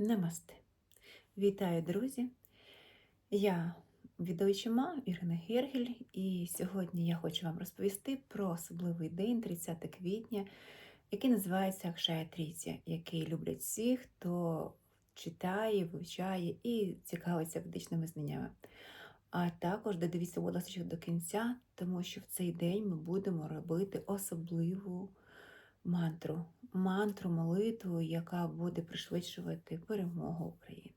Намасте. Вітаю, друзі! Я відеочима Ірина Гергель, і сьогодні я хочу вам розповісти про особливий день, 30 квітня, який називається Акшая який люблять всі, хто читає, вивчає і цікавиться ведичними знаннями. А також додивіться, ласка, до кінця, тому що в цей день ми будемо робити особливу мантру, мантру, молитву, яка буде пришвидшувати перемогу України.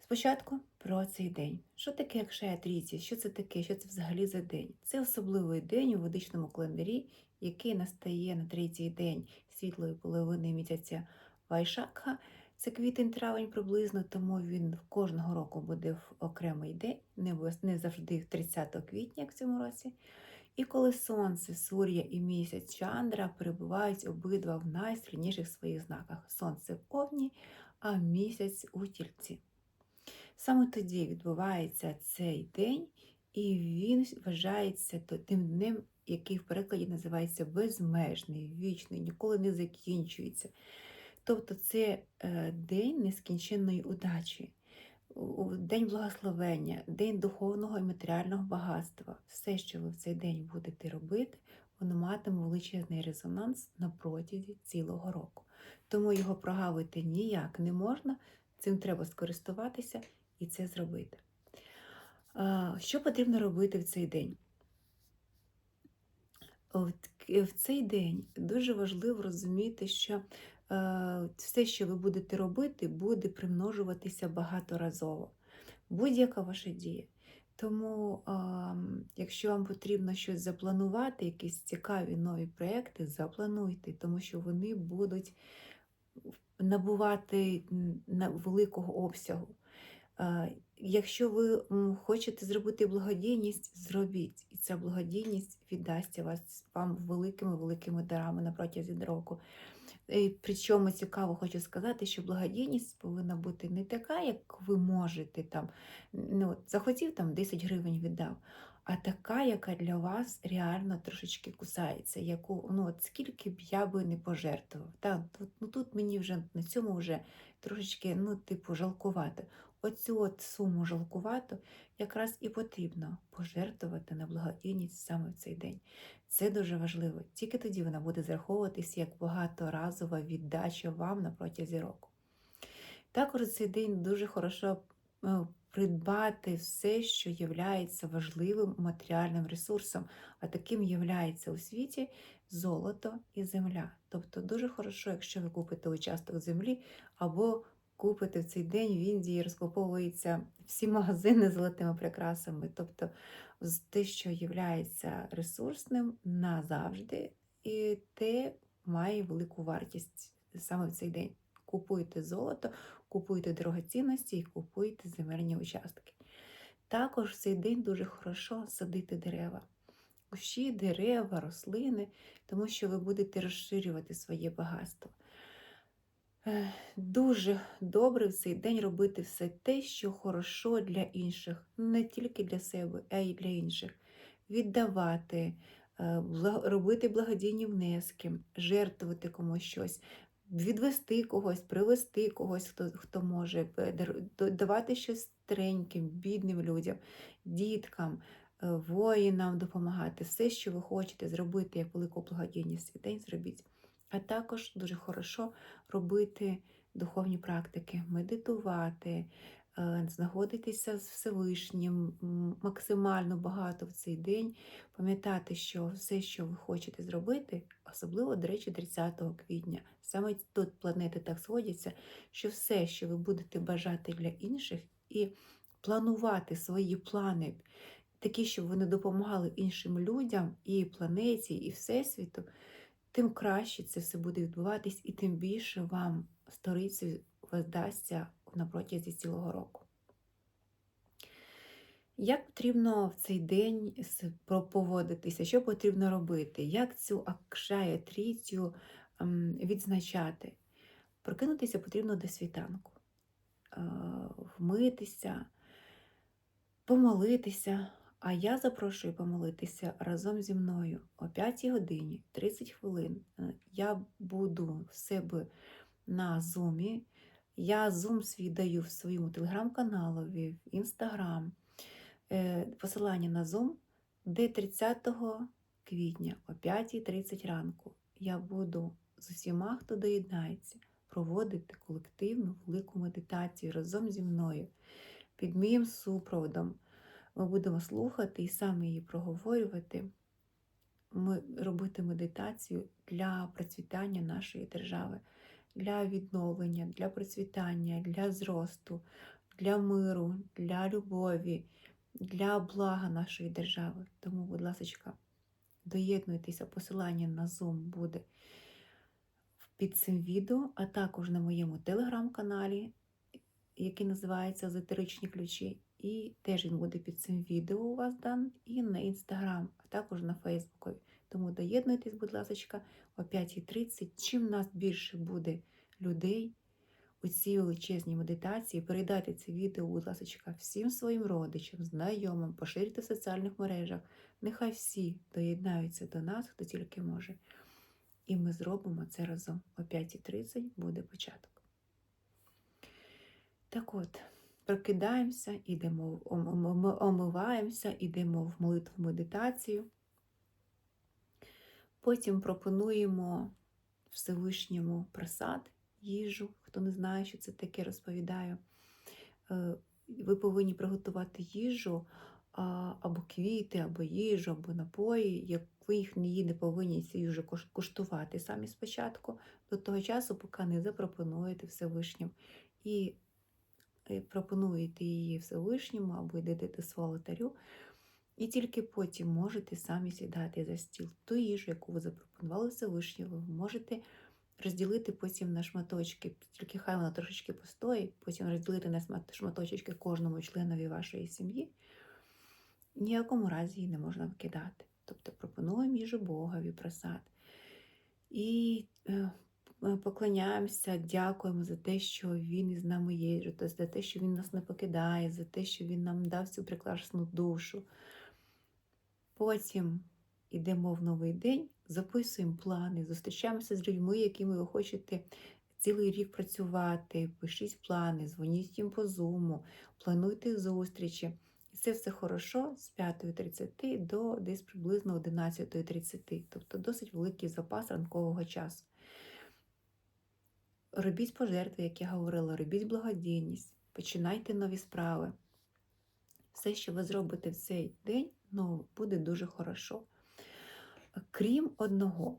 Спочатку про цей день. Що таке Акшая Трійці? Що це таке? Що це взагалі за день? Це особливий день у ведичному календарі, який настає на третій день світлої половини місяця Вайшакха. Це квітень-травень приблизно, тому він кожного року буде в окремий день, не завжди в 30 квітня, в цьому році. І коли сонце, Сур'я і місяць Чандра перебувають обидва в найсильніших своїх знаках: сонце в Овні, а місяць у тільці. Саме тоді відбувається цей день, і він вважається тим днем, який в перекладі називається безмежний, вічний, ніколи не закінчується. Тобто це е, день нескінченної удачі, день благословення, день духовного і матеріального багатства. Все, що ви в цей день будете робити, воно матиме величезний резонанс на протязі цілого року. Тому його прогавити ніяк не можна, цим треба скористуватися і це зробити. Що потрібно робити в цей день? В цей день дуже важливо розуміти, що е, все, що ви будете робити, буде примножуватися багаторазово. Будь-яка ваша дія. Тому, якщо вам потрібно щось запланувати, якісь цікаві нові проекти, заплануйте, тому що вони будуть набувати великого обсягу. Якщо ви хочете зробити благодійність, зробіть. І ця благодійність віддасться вас вам великими великими дарами на протязі року. І причому цікаво хочу сказати, що благодійність повинна бути не така, як ви можете там. Ну, захотів там 10 гривень віддав, а така, яка для вас реально трошечки кусається, яку ну от скільки б я би не пожертвував. Та, тут, ну тут мені вже на цьому вже трошечки, ну, типу, жалкувати. Оцю от суму жалкувату якраз і потрібно пожертвувати на благодійність саме в цей день. Це дуже важливо. Тільки тоді вона буде зараховуватись як багаторазова віддача вам на протязі року. Також цей день дуже хорошо е, придбати все, що є важливим матеріальним ресурсом, а таким є у світі золото і земля. Тобто дуже хорошо, якщо ви купите участок землі або купите в цей день в Індії, розкуповуються всі магазини з золотими прикрасами. Тобто те, що є ресурсним назавжди, і те має велику вартість саме в цей день. Купуйте золото, купуйте дорогоцінності і купуйте земельні участки. Також в цей день дуже хорошо садити дерева. Кущі, дерева, рослини, тому що ви будете розширювати своє багатство. Дуже добре в цей день робити все те, що хорошо для інших, не тільки для себе, а й для інших. Віддавати, е, робити благодійні внески, жертвувати комусь щось, відвести когось, привести когось, хто, хто може, е, давати щось стареньким, бідним людям, діткам, е, воїнам допомагати. Все, що ви хочете зробити як велику благодійність цей день, зробіть. А також дуже хорошо робити духовні практики, медитувати, е, знаходитися з Всевишнім максимально багато в цей день, пам'ятати, що все, що ви хочете зробити, особливо, до речі, 30 квітня, саме тут планети так сходяться, що все, що ви будете бажати для інших, і планувати свої плани, такі, щоб вони допомагали іншим людям, і планеті, і Всесвіту, тим краще це все буде відбуватись, і тим більше вам сторицею воздасться на протязі цілого року. Як потрібно в цей день поводитися, що потрібно робити, як цю акшая трійцю ем, відзначати? Прокинутися потрібно до світанку, е, вмитися, помолитися. А я запрошую помолитися разом зі мною о 5 годині 30 хвилин. Е, Я буду в себе на зумі. Я зум свій даю в своєму телеграм-каналові, в інстаграм. Е, Посилання на зум, де 30 квітня о 5.30 ранку я буду з усіма, хто доєднається, проводити колективну велику медитацію разом зі мною під моїм супроводом. Ми будемо слухати і саме її проговорювати. Ми робити медитацію для процвітання нашої держави, для відновлення, для процвітання, для зросту, для миру, для любові, для блага нашої держави. Тому, будь ласка, доєднуйтеся, посилання на Zoom буде під цим відео, а також на моєму телеграм-каналі, який називається Езотеричні ключі. І теж він буде під цим відео у вас дан, і на інстаграм, а також на Фейсбукові. Тому доєднуйтесь, будь ласка, о 5.30. Чим нас більше буде людей у цій величезній медитації, передайте це відео, будь ласка, всім своїм родичам, знайомим, поширюйте в соціальних мережах. Нехай всі доєднаються до нас, хто тільки може. І ми зробимо це разом. О 5.30 буде початок. Так от, прокидаємося, ідемо, омиваємося, йдемо в молитву медитацію. Потім пропонуємо Всевишньому просад, їжу. Хто не знає, що це таке, розповідаю. Е, ви повинні приготувати їжу або квіти, або їжу, або напої. Як ви їх не повинні цю їжу куштувати самі спочатку, до того часу, поки не запропонуєте Всевишнім. І е, пропонуєте її Всевишньому або йдете до свого алтарю. І тільки потім можете самі сідати за стіл. Ту їжу, яку ви запропонували Всевишньому, ви можете розділити потім на шматочки, тільки хай вона трошечки постоїть, потім розділити на шматочки кожному членові вашої сім'ї. Ніякому разі її не можна викидати. Тобто пропонуємо їжу Богові просад. І е, поклоняємося, дякуємо за те, що Він із нами є, за те, що Він нас не покидає, за те, що Він нам дав цю прекрасну душу. Потім йдемо в новий день, записуємо плани, зустрічаємося з людьми, якими ви хочете цілий рік працювати, пишіть плани, дзвоніть їм по зуму, плануйте зустрічі. І це все хорошо з 5.30 до десь приблизно 11.30, тобто досить великий запас ранкового часу. Робіть пожертви, як я говорила, робіть благодійність, починайте нові справи. Все, що ви зробите в цей день, ну, буде дуже хорошо. Крім одного,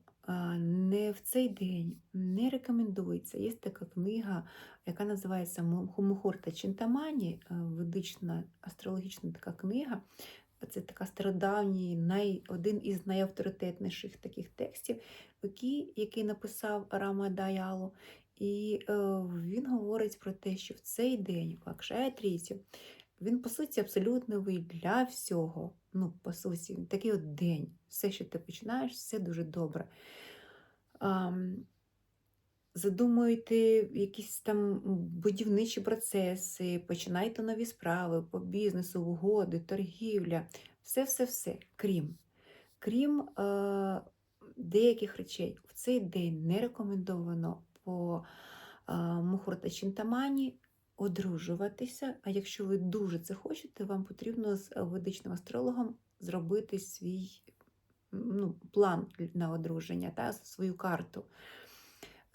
не в цей день не рекомендується. Є така книга, яка називається Мухурта Чинтамані, ведична астрологічна така книга. Це така стародавній, най, один із найавторитетніших таких текстів, який, який написав Рама Даяло. І е, він говорить про те, що в цей день, в Акшая Трійці, він, по суті, абсолютно для всього. Ну, по суті, такий от день. Все, що ти починаєш, все дуже добре. Задумуєте якісь там будівничі процеси, починайте нові справи по бізнесу, угоди, торгівля, все-все-все, крім крім е, деяких речей. В цей день не рекомендовано по е, Мухурта Чінтамані одружуватися. А якщо ви дуже це хочете, вам потрібно з ведичним астрологом зробити свій ну, план на одруження, та, свою карту.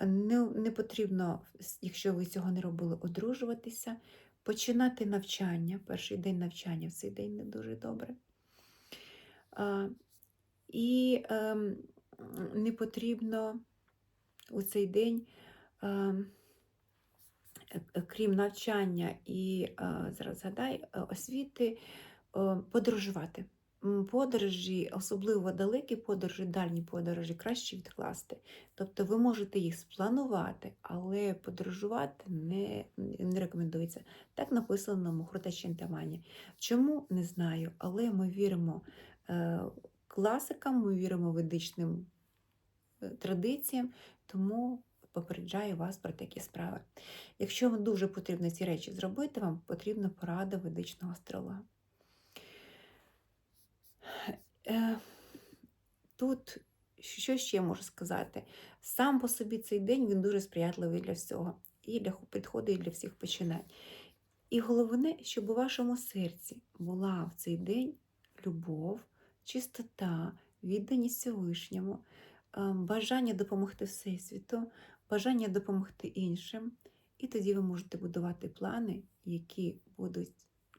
Не, не потрібно, якщо ви цього не робили, одружуватися, починати навчання. Перший день навчання в цей день не дуже добре. А, І ем, не потрібно у цей день. Ем, Е, крім навчання і е, зараз згадай, е, освіти, подорожувати. Подорожі, особливо далекі подорожі, дальні подорожі, краще відкласти. Тобто ви можете їх спланувати, але подорожувати не не рекомендується. Так написано на Мухротачентамані. Чому не знаю, але ми віримо класикам, ми віримо ведичним традиціям, тому попереджаю вас про такі справи. Якщо вам дуже потрібно ці речі зробити, вам потрібна порада ведичного астролога. Е, тут що ще можу сказати? Сам по собі цей день він дуже сприятливий для всього, і для підходу, і для всіх починань. І головне, щоб у вашому серці була в цей день любов, чистота, відданість Всевишньому, бажання допомогти Всесвіту, бажання допомогти іншим. І тоді ви можете будувати плани, які будуть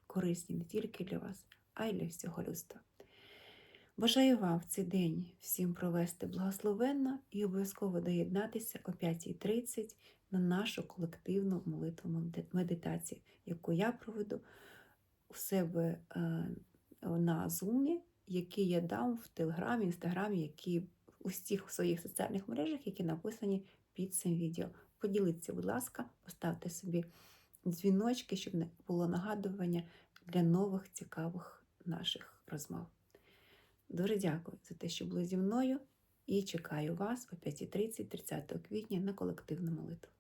корисні не тільки для вас, а й для всього людства. Бажаю вам в цей день всім провести благословенно і обов'язково доєднатися о 5.30 на нашу колективну молитву медитацію, яку я проведу у себе е, на Zoom, який я дам в Телеграмі, Інстаграмі, які у всіх своїх соціальних мережах, які написані під цим відео. Поділіться, будь ласка, поставте собі дзвіночки, щоб не було нагадування для нових цікавих наших розмов. Дуже дякую за те, що були зі мною, і чекаю вас о 5.30 30 квітня на колективну молитву.